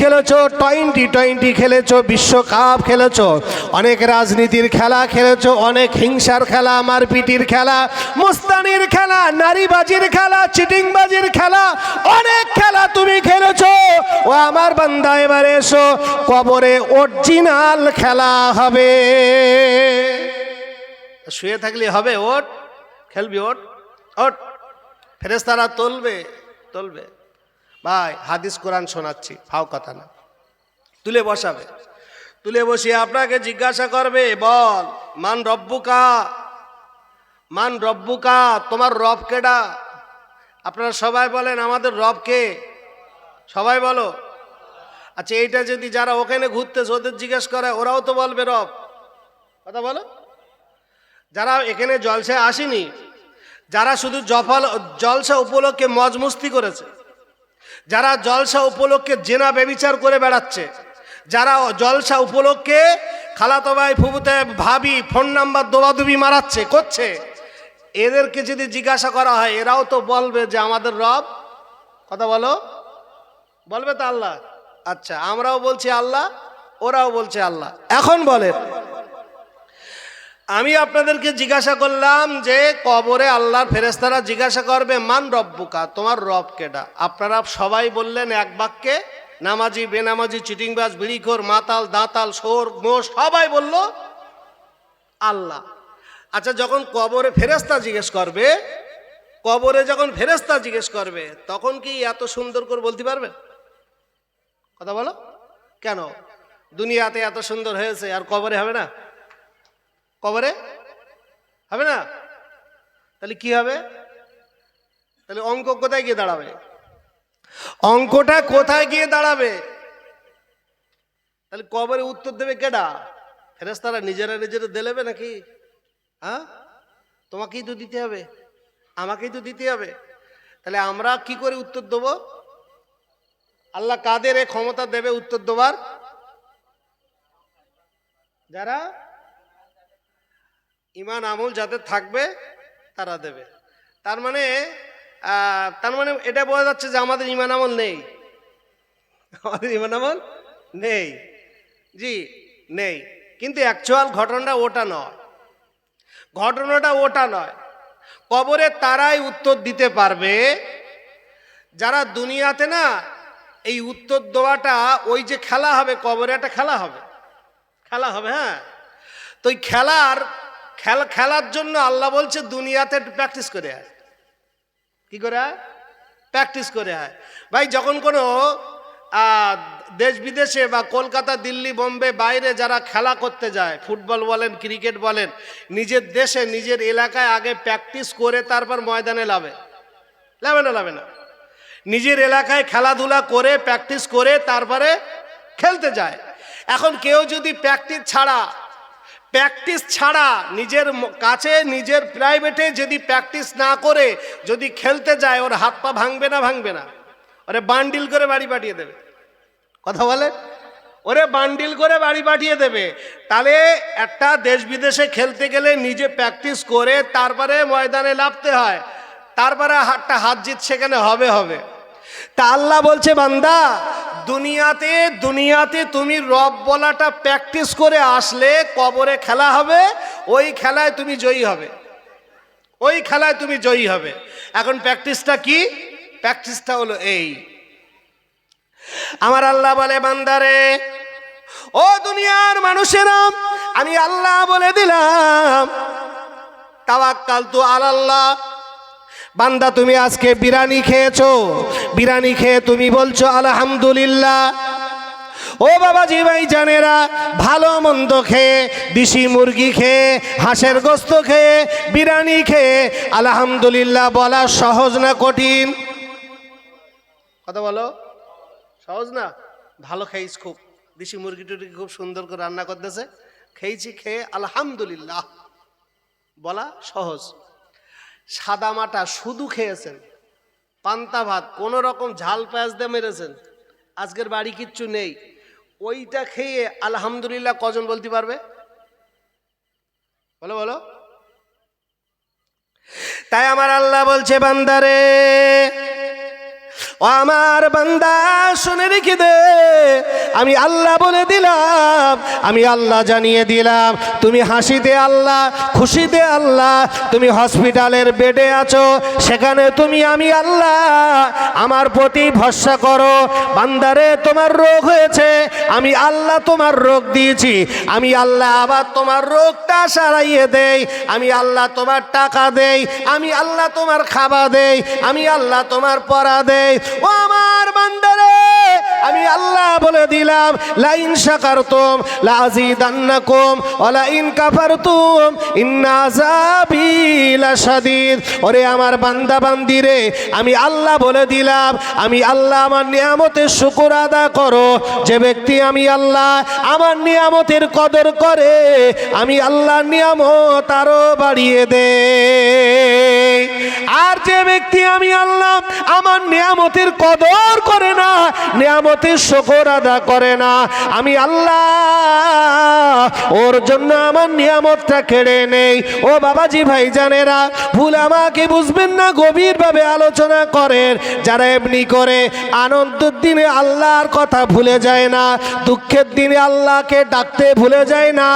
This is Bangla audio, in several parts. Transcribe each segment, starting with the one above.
খেলেছো টোয়েন্টি টোয়েন্টি খেলেছো, বিশ্বকাপ খেলেছো, অনেক রাজনীতির খেলা খেলেছো, অনেক হিংসার খেলা, মারপিটির খেলা, মুস্তানির খেলা, নারীবাজির খেলা, চিটিংবাজির খেলা, অনেক খেলা তুমি খেলেছো। ও আমার বান্দা, এবারে এসো, কবরে অরিজিনাল খেলা হবে। শুয়ে থাকলে হবে ওট খেলবি ওট ওট ফেরেস্তারা তুলবে তুলবে। ভাই, হাদিস কোরআন শোনাচ্ছি, ফাও কথা না। তুলে বসাবে। তুলে বসিয়ে আপনাকে জিজ্ঞাসা করবে, বল, মান রব্বুকা? মান রব্বুকা, তোমার রব কেডা? আপনারা সবাই বলেন, আমাদের রব কে? সবাই বলো। আচ্ছা এইটা যদি যারা ওখানে ঘুরতেছে, ওদের জিজ্ঞেস করে, ওরাও তো বলবে রব। কথা বলো। যারা এখানে জলসায় আসেনি, যারা শুধু জফল জলসা উপলক্ষে মজমস্তি করেছে যারা জলসা উপলক্ষে জেনা বেবিচার করে বেড়াচ্ছে, যারা জলসা উপলক্ষে খালাতো ভাই ফুবুতে ভাবি ফোন নাম্বার দোবাদুবি মারাচ্ছে, করছে। এদেরকে যদি জিজ্ঞাসা করা হয়, এরাও তো বলবে যে আমাদের রব। কথা বলো। বলবে তো আল্লাহ। আচ্ছা আমরাও বলছি আল্লাহ, ওরাও বলছে আল্লাহ। এখন বলেন আমি আপনাদেরকে জিজ্ঞাসা করলাম যে কবরে আল্লাহর ফেরেস্তারা জিজ্ঞাসা করবে, মান রব্বুকা? তোমার রব কেডা? আপনারা সবাই বললেন এক বাক্যে, নামাজি, বেনামাজি, চিটিংবাজ বিড়িখোর মাতাল, দাঁতাল সোর মোষ, সবাই বলল, আল্লাহ। আচ্ছা যখন কবরে ফেরেস্তা জিজ্ঞেস করবে, কবরে যখন ফেরেস্তা জিজ্ঞেস করবে, তখন কি এত সুন্দর করে বলতে পারবে? কথা বলো। কেন? দুনিয়াতে এত সুন্দর হয়েছে, আর কবরে হবে না? কবরে? হবে না? তাহলে কি হবে? তাহলে অঙ্ক কোথায় গিয়ে দাঁড়াবে? অঙ্কটা কোথায় গিয়ে দাঁড়াবে? তাহলে কবরে উত্তর দেবে কেডা? ফেরেস্তারা নিজেরা নিজেরা দেলেবে নাকি? হ্যাঁ? তোমাকেই তো দিতে হবে। আমাকেই তো দিতে হবে। তাহলে আমরা কি করে উত্তর দেবো? আল্লাহ কাদের এ ক্ষমতা দেবে উত্তর দেবার? যারা ইমান আমল যাদের থাকবে, তারা দেবে। তার মানে তার মানে এটা বোঝা যাচ্ছে যে আমাদের ইমান আমল নেই। আমাদের ইমান আমল নেই। জি, নেই। কিন্তু অ্যাকচুয়াল ঘটনাটা ওটা নয়। ঘটনাটা ওটা নয়। কবরে তারাই উত্তর দিতে পারবে। যারা দুনিয়াতে না, এই উত্তর দেওয়াটা, ওই যে খেলা হবে, কবরে একটা খেলা হবে। খেলা হবে হ্যাঁ? তো ওই খেলার খেলা, খেলার জন্য আল্লাহ বলছে দুনিয়াতে প্র্যাকটিস করে আয়। কি করে প্র্যাকটিস করে আয়। ভাই, যখন কোনো দেশ বিদেশে বা কলকাতা, দিল্লি, বোম্বে বাইরে যারা খেলা করতে যায়, ফুটবল বলেন, ক্রিকেট বলেন, নিজের দেশে, নিজের এলাকায় আগে প্র্যাকটিস করে তারপর ময়দানে লাভে। লাভে না লাভে না। নিজের এলাকায় খেলাধুলা করে প্র্যাকটিস করে তারপরে খেলতে যায়। এখন কেউ যদি প্র্যাকটিস ছাড়া প্র্যাকটিস ছাড়া নিজের কাছে, নিজের প্রাইভেটে যদি প্র্যাকটিস না করে, যদি খেলতে যায়, ওর হাত পা ভাঙবে না ভাঙবে না। ওরে বান্ডিল করে বাড়ি পাঠিয়ে দেবে। কথা বলে? ওরে বান্ডিল করে বাড়ি পাঠিয়ে দেবে। তাহলে একটা দেশ বিদেশে খেলতে গেলে নিজে প্র্যাকটিস করে, তারপরে ময়দানে নামতে হয়। তারপরে হাতটা হাত জিত সেখানে হবে হবে। তা আল্লাহ বলছে, বান্দা দুনিয়াতে দুনিয়াতে তুমি রব বলাটা প্র্যাকটিস করে আসলে কবরে খেলা হবে, ওই খেলায় তুমি জয়ী হবে। ওই খেলায় তুমি জয়ী হবে। এখন প্র্যাকটিসটা কি? প্র্যাকটিসটা হলো এই। আমার আল্লাহ বলে, বান্দারে, ও দুনিয়ার মানুষেরা, আমি আল্লাহ বলে দিলাম তাওয়াক্কাল তো আল্লাহ বান্দা, তুমি আজকে বিরিয়ানি খেয়েছো? বিরিয়ানি খেয়ে তুমি বলছো, আলহামদুলিল্লাহ। ও বাবাজি ভাই জানেরা ভালো মন্দ খেয়ে, দেশি মুরগি খেয়ে, হাঁসের গোস্ত খেয়ে, বিরিয়ানি খেয়ে, আলহামদুলিল্লাহ বলা সহজ না কঠিন? কথা বলো। সহজ না? ভালো খাইছ খুব। দেশি মুরগি টুরগি খুব সুন্দর করে রান্না করতেছে। খেয়েছি খেয়ে, আলহামদুলিল্লাহ। বলা সহজ। সাদা মাটা শুধু খেয়েছেন। পান্তা ভাত, কোনো রকম ঝাল পেঁয়াজ দিয়ে মেরেছেন। আজকের বাড়ি কিচ্ছু নেই। ওইটা খেয়ে আলহামদুলিল্লাহ কজন বলতে পারবে? বলো বলো। তাই আমার আল্লাহ বলছে, বান্দারে ও আমার বান্দা, শুনে রেখে দে। আমি আল্লাহ বলে দিলাম, আমি আল্লাহ জানিয়ে দিলাম। তুমি হাসিতে আল্লাহ, খুশিতে আল্লাহ, তুমি হসপিটালের বেডে আছো, সেখানে তুমি আমি আল্লাহ। আমার প্রতি ভরসা করো, বান্দারে তোমার রোগ হয়েছে, আমি আল্লাহ তোমার রোগ দিয়েছি। আমি আল্লাহ আবার তোমার রোগটা সারাইয়ে দেই, আমি আল্লাহ তোমার টাকা দেই, আমি আল্লাহ তোমার খাবার দেই, আমি আল্লাহ তোমার পড়া দেই। ও আমার বান্দারে, আমি আল্লাহ বলে দিলাম, লাইন শাকারতুম লাযিদান্নাকুম ওয়া ইন কাফারতুম, ইন্না আযাবি লাশাদীদ। ওরে আমার বান্দা বান্দিরে, আমি আল্লাহ বলে দিলাম, আমি আল্লাহ আমার নিয়ামতের শুকর আদা করো। যে ব্যক্তি আমি আল্লাহ আমার নিয়ামতের কদর করে, আমি আল্লাহ নিয়ামত আরও বাড়িয়ে দে। যে ব্যক্তি আমি আল্লাহ, আমার নিয়ামতের কদর করে না, নিয়ামতের শুকর আদা করে না। আমি আল্লাহ, ওর জন্য আমার নিয়ামতটা কেড়ে নেই। ও বাবাজি ভাই জানেরা ভুল আমাকে বুঝবেন না, গভীরভাবে আলোচনা করেন। যারা এমনি করে আনন্দের দিনে আল্লাহর কথা ভুলে যায় না, দুঃখের দিনে আল্লাহকে ডাকতে ভুলে যায় না,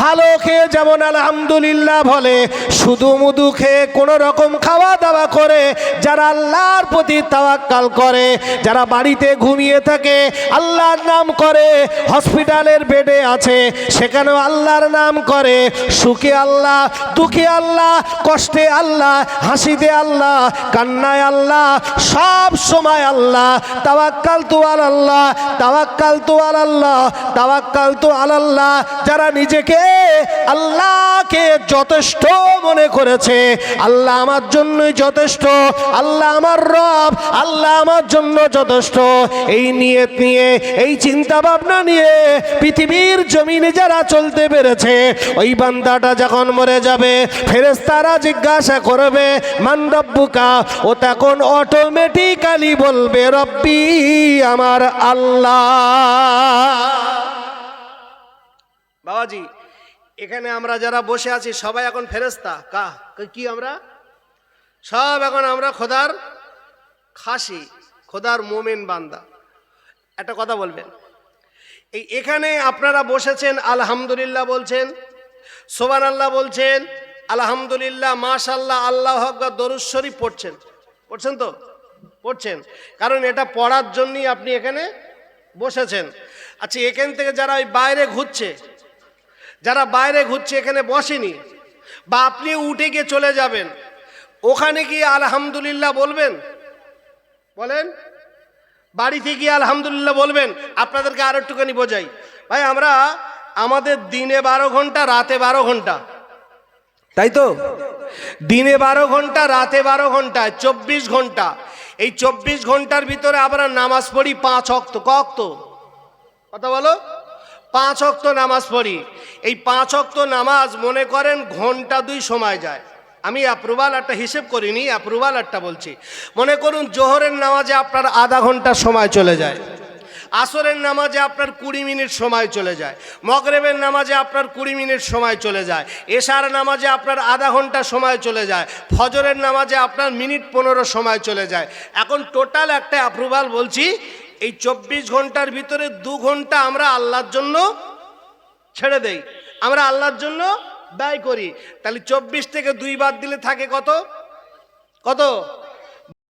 ভালো খেয়ে যেমন আলহামদুলিল্লাহ বলে, শুধু মুদু খেয়ে কোনো রকম খাওয়া দাওয়া করে, যারা আল্লাহর প্রতি তাওয়াক্কাল করে, যারা বাড়িতে ঘুমিয়ে থাকে, আল্লাহর নাম করে, হসপিটালের বেডে আছে, সেখানেও আল্লাহর নাম করে, সুখে আল্লাহ, দুঃখে আল্লাহ, কষ্টে আল্লাহ, হাসিতে আল্লাহ, কান্নায় আল্লাহ, সব সময় আল্লাহ, তাওয়াক্কাল তু আল্লাহ, তাওয়াক্কাল তু আল্লাহ, তাওয়াক্কাল তু আল্লাহ, যারা নিজেকে আল্লাহকে যথেষ্ট মনে করেছে, আল্লাহ আমার জন্যই যথেষ্ট আল্লাহ আমার রব, আল্লাহ আমার জন্য যথেষ্ট। এই নিয়ত নিয়ে, এই চিন্তা ভাবনা নিয়ে পৃথিবীর জমিনে যারা চলতে পেরেছে, ওই বান্দাটা যখন মরে যাবে ফেরেস্তারা জিজ্ঞাসা করবে, মান রব্বুকা? ও তখন অটোমেটিক্যালি বলবে, রব্বি আমার আল্লাহ। বাবাজি, এখানে আমরা যারা বসে আছি, সবাই এখন ফেরেস্তা কা কি আমরা? সব এখন আমরা খোদার খাসি, খোদার মোমেন বান্দা। একটা কথা বলবেন। এই এখানে আপনারা বসেছেন, আলহামদুলিল্লাহ বলছেন সোবান আল্লাহ বলছেন, আলহামদুলিল্লাহ মাশাল্লাহ আল্লাহ আকবর, দরুদ শরীফ পড়ছেন। পড়ছেন তো? পড়ছেন। কারণ এটা পড়ার জন্যই আপনি এখানে বসেছেন। আচ্ছা এখান থেকে যারা ওই বাইরে ঘুরছে, যারা বাইরে ঘুরছে, এখানে বসেনি, বা আপনি উঠে গিয়ে চলে যাবেন ওখানে গিয়ে আলহামদুলিল্লাহ বলবেন? বলেন। বাড়িতে গিয়ে আলহামদুলিল্লাহ বলবেন। আপনাদেরকে আর একটুখানি বোঝাই। ভাই, আমরা আমাদের দিনে বারো ঘণ্টা, রাতে বারো ঘণ্টা। তাই তো? দিনে বারো ঘণ্টা, রাতে বারো ঘণ্টা, চব্বিশ ঘণ্টা। এই চব্বিশ ঘণ্টার ভিতরে আমরা নামাজ পড়ি পাঁচ অক্ত। কক্ত কথা বলো। পাঁচ অক্ত নামাজ পড়ি। এই পাঁচ অক্ত নামাজ, মনে করেন ঘণ্টা দুই সময় যায়। আমি অ্যাপ্রুভাল একটা হিসেব করিনি অ্যাপ্রুভাল একটা বলছি। মনে করুন, জোহরের নামাজে আপনার আধা ঘণ্টা সময় চলে যায়। আসরের নামাজে আপনার কুড়ি মিনিট সময় চলে যায়। মগরেবের নামাজে আপনার কুড়ি মিনিট সময় চলে যায়। এশার নামাজে আপনার আধা ঘণ্টা সময় চলে যায়। ফজরের নামাজে আপনার মিনিট পনেরো সময় চলে যায়। এখন টোটাল একটা অ্যাপ্রুভাল বলছি, এই চব্বিশ ঘণ্টার ভিতরে দু ঘণ্টা আমরা আল্লাহর জন্য ছেড়ে দেই। আমরা আল্লাহর জন্য ব্যয় করি তাহলে চব্বিশ থেকে দুই বাদ দিলে থাকে কত? কত?